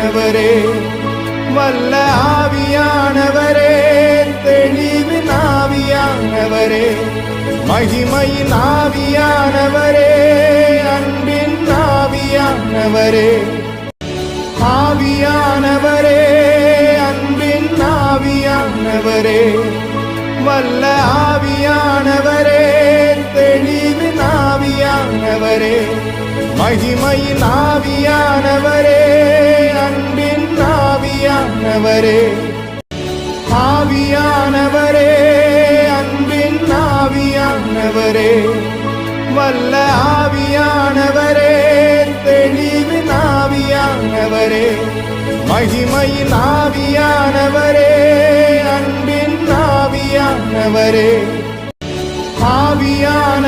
ஆவியானவரே வல்ல ஆவியானவரே தெளிவின் ஆவியானவரே மகிமையின் ஆவியானவரே அன்பின் ஆவியானவரே ஆவியானவரே அன்பின் ஆவியானவரே வல்ல ஆவியானவரே தெளிவின் ஆவியானவரே மகிமையின் ஆவியானவரே ஆவியானவரே ஆவியானவரே அன்பின் ஆவியானவரே. வல்ல ஆவியானவரே தெளிவின் ஆவியானவரே. மகிமையின் ஆவியானவரே அன்பின் ஆவியானவரே. ஆவியான